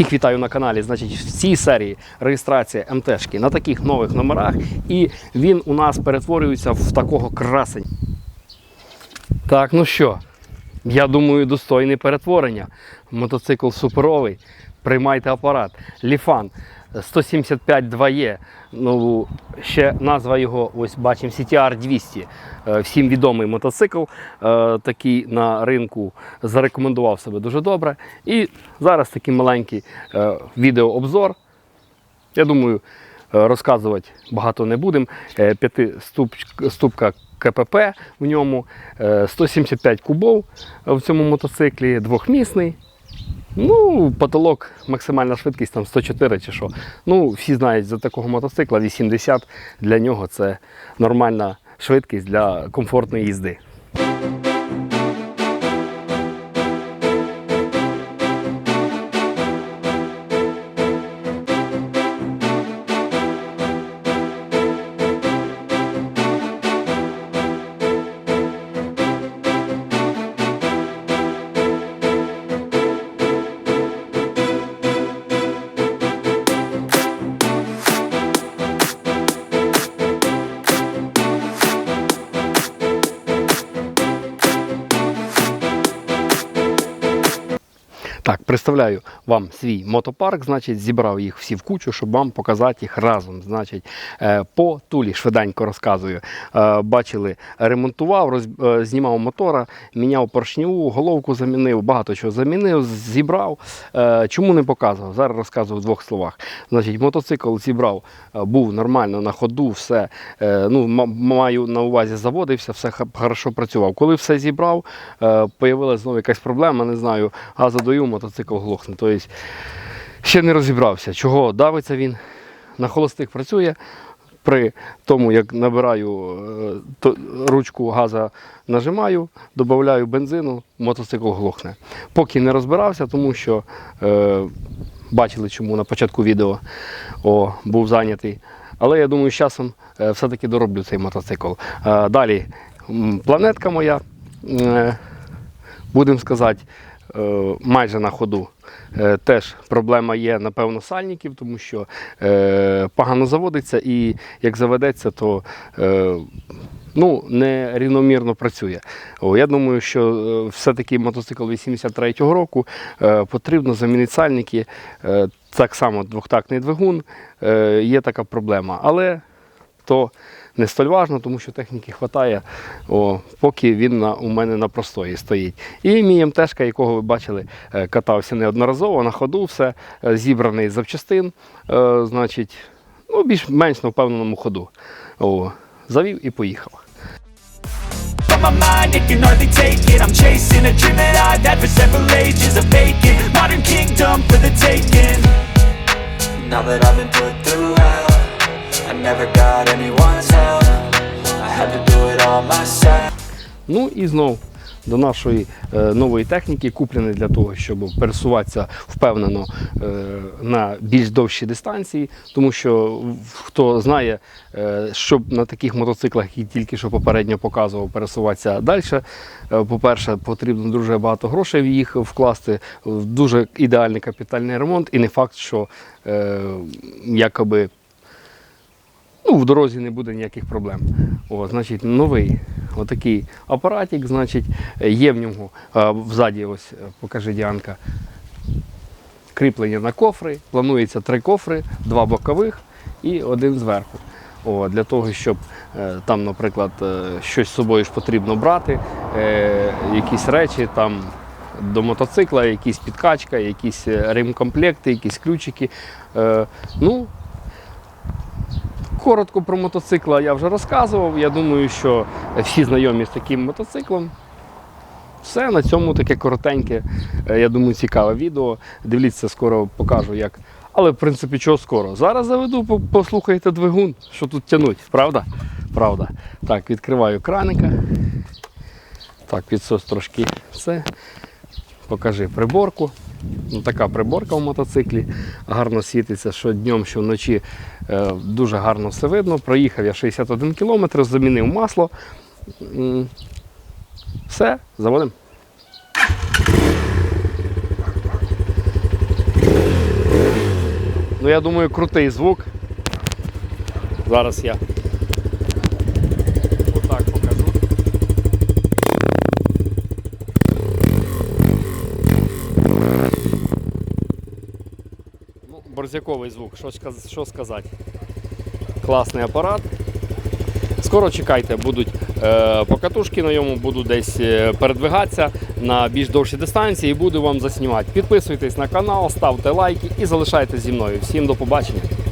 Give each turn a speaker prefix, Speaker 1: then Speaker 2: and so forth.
Speaker 1: Всіх вітаю на каналі. Значить, в цій серії реєстрація МТшки на таких нових номерах, і він у нас перетворюється в такого красень. Так, ну що, я думаю, достойне перетворення. Мотоцикл суперовий. Приймайте апарат. Ліфан 175 2E. Ну, ще назва його, ось бачимо, CTR 200. Е, Всім відомий мотоцикл. е, Такий на ринку зарекомендував себе дуже добре. І зараз такий маленький е, відеообзор. Я думаю, розказувати багато не будемо. Е, П'ятиступка КПП в ньому, е, 175 кубов в цьому мотоциклі, двохмісний. Ну, потолок, максимальна швидкість там 104 чи що. Ну, всі знають, за такого мотоцикла 80 для нього це нормальна швидкість для комфортної їзди. Так, представляю вам свій мотопарк, значить, зібрав їх всі в кучу, щоб вам показати їх разом. Значить, е, по тулі швиденько розказую. Е, Бачили, ремонтував, роз, е, знімав мотора, міняв поршневу, головку замінив, багато чого замінив, зібрав. Чому не показував? Зараз розказую в двох словах. Значить, мотоцикл зібрав, був нормально на ходу, все. Ну, маю на увазі заводився, все хорошо працював. Коли все зібрав, появилась знову якась проблема, не знаю, газу даю, мотоцикл глохне. Тобто ще не розібрався, чого давиться він. На холостих працює. При тому, як набираю е, ручку газа, нажимаю, додаю бензину, мотоцикл глохне. Поки не розбирався, тому що е, бачили, чому на початку відео о, був зайнятий. Але я думаю, з часом е, все-таки дороблю цей мотоцикл. Е, далі планетка моя. Е, будемо сказати, майже на ходу. Е, Теж проблема є, напевно, сальників, тому що е, погано заводиться і як заведеться, то е, ну, не рівномірно працює. Я думаю, що е, все-таки мотоцикл 83-го року е, потрібно замінити сальники. Е, так само двохтактний двигун, е, є така проблема. Але то не столь важно, тому що техніки вистачає, поки він на, у мене на простої стоїть. І мій МТшка, якого ви бачили, е, катався неодноразово на ходу, все е, зібраний з запчастин, е, значить, ну, більш-менш на впевненому ходу. О, завів і поїхав.
Speaker 2: My mind, it can hardly take it I'm chasing a dream that I've had for several ages A vacant, modern kingdom for the taking Now that I've been put through
Speaker 1: Ну і знов до нашої е, нової техніки, купленої для того, щоб пересуватися впевнено е, на більш довші дистанції. Тому що хто знає, е, щоб на таких мотоциклах, які тільки що попередньо показував, пересуватися далі. е, По-перше, потрібно дуже багато грошей в їх вкласти, дуже ідеальний капітальний ремонт, і не факт, що е, якоби ну, в дорозі не буде ніяких проблем. О, значить, новий отакий апаратик, значить, є в ньому взаді, ось е, покажи Діанка, кріплення на кофри. Планується три кофри, два бокових і один зверху. О, для того, щоб е, там, наприклад, е, щось з собою ж потрібно брати, якісь речі там. До мотоцикла, якісь підкачка, якісь ремкомплекти, якісь ключики. Е, ну, Коротко про мотоцикла я вже розказував. Я думаю, що всі знайомі з таким мотоциклом. Все, на цьому таке коротеньке, е, я думаю, цікаве відео. Дивіться, скоро покажу як. Але в принципі, чого скоро. Зараз заведу, послухайте двигун, що тут тянуть, правда? Правда. Так, відкриваю краника. Так, підсос трошки все. Покажи приборку. Ну, така приборка в мотоциклі. Гарно світиться, що днем, що вночі е, дуже гарно все видно. Проїхав я 61 км, замінив масло. Все, заводимо. Ну я думаю, крутий звук. Зараз я отак покажу. Ну, борзяковий звук, що, що сказати. Класний апарат. Скоро чекайте, будуть е, покатушки на ньому, буду десь е, передвигатися на більш довші дистанції і буду вам заснімати. Підписуйтесь на канал, ставте лайки і залишайтеся зі мною. Всім до побачення.